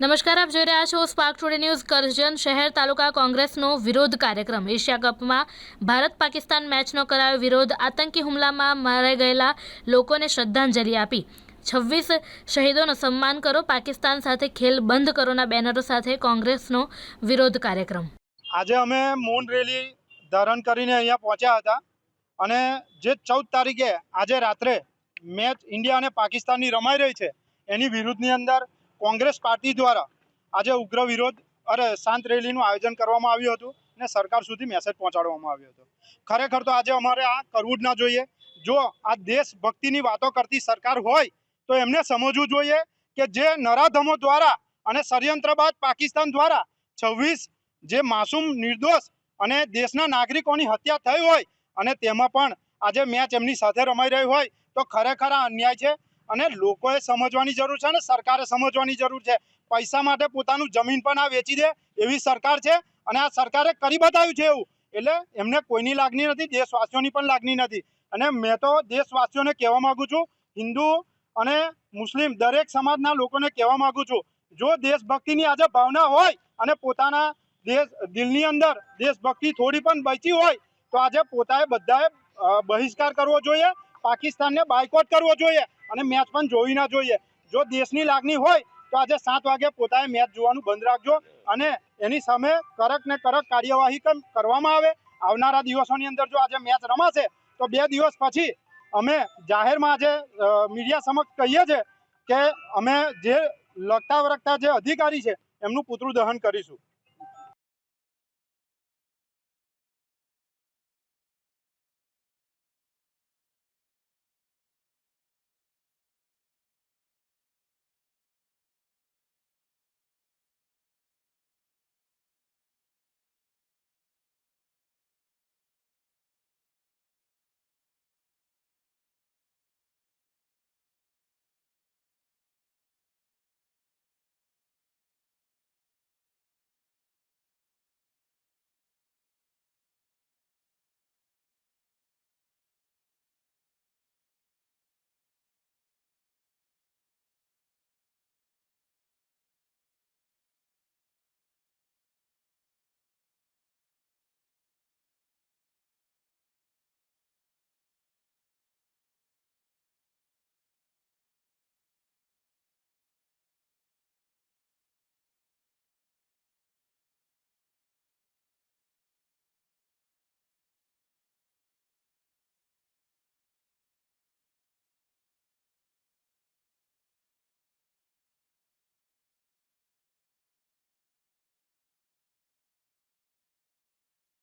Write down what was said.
નમસ્કાર, આપ જોઈ રહ્યા છો સ્પાર્ક ટુડે ન્યૂઝ કરજણ શહેર તાલુકા કોંગ્રેસનો વિરોધ કાર્યક્રમ. એશિયા કપમાં ભારત પાકિસ્તાન મેચનો કરાયો વિરોધ. આતંકી હુમલામાં મારા ગયેલા લોકોને શ્રદ્ધાંજલિ આપી. છવ્વીસ શહીદોનું સન્માન કરો. પાકિસ્તાન સાથે ખેલ બંધ કરોના બેનરો સાથે કોંગ્રેસનો વિરોધ કાર્યક્રમ. આજે અમે મૌન રેલી ધારણ કરીને અહીંયા પહોંચ્યા હતા અને જે ચૌદ તારીખે આજે રાત્રે મેચ ઇન્ડિયા અને પાકિસ્તાનની રમાઈ રહી છે, એની વિરુદ્ધની અંદર કોંગ્રેસ પાર્ટી દ્વારા આજે ઉગ્ર વિરોધ અરે શાંત રેલીનું આયોજન કરવામાં આવ્યું હતું અને સરકાર સુધી મેસેજ પહોંચાડવામાં આવ્યો હતો. ખરેખર તો આજે અમારે આ કરવું જ ના જોઈએ. જો આ દેશભક્તિની વાતો કરતી સરકાર હોય, તો એમને સમજવું જોઈએ કે જે નરાધમો દ્વારા અને ષડયંત્ર બાદ પાકિસ્તાન દ્વારા છવ્વીસ જે માસૂમ નિર્દોષ અને દેશના નાગરિકોની હત્યા થઈ હોય અને તેમાં પણ આજે મેચ એમની સાથે રમાઈ રહી હોય, તો ખરેખર આ અન્યાય છે. અને લોકોએ સમજવાની જરૂર છે અને સરકારે સમજવાની જરૂર છે. પૈસા માટે પોતાનું જમીન પણ આ વેચી દે એવી સરકાર છે અને આ સરકારે કરી બતાવ્યું છે એવું. એટલે એમને કોઈની લાગણી નથી, દેશવાસીઓની પણ લાગણી નથી. અને મેં તો દેશવાસીઓને કહેવા માગું છું, હિન્દુ અને મુસ્લિમ દરેક સમાજના લોકોને કહેવા માગું છું, જો દેશભક્તિની આજે ભાવના હોય અને પોતાના દેશ, દિલની અંદર દેશભક્તિ થોડી પણ બચી હોય, તો આજે પોતાએ બધાએ બહિષ્કાર કરવો જોઈએ પાકિસ્તાનને બાયકોટ કરવો જોઈએ અને મેચ પણ જોવી ના જોઈએ. જો દેશની લાગણી હોય, તો આજે સાત વાગે પોતાએ મેચ જોવાનું બંધ રાખજો અને એની સામે કડક ને કડક કાર્યવાહી કરવામાં આવે. આવનારા દિવસોની અંદર જો આજે મેચ રમાશે, તો બે દિવસ પછી અમે જાહેરમાં આજે મીડિયા સમક્ષ કહીએ છીએ કે અમે જે લગતા વરગતા જે અધિકારી છે, એમનું પુતળું દહન કરીશું.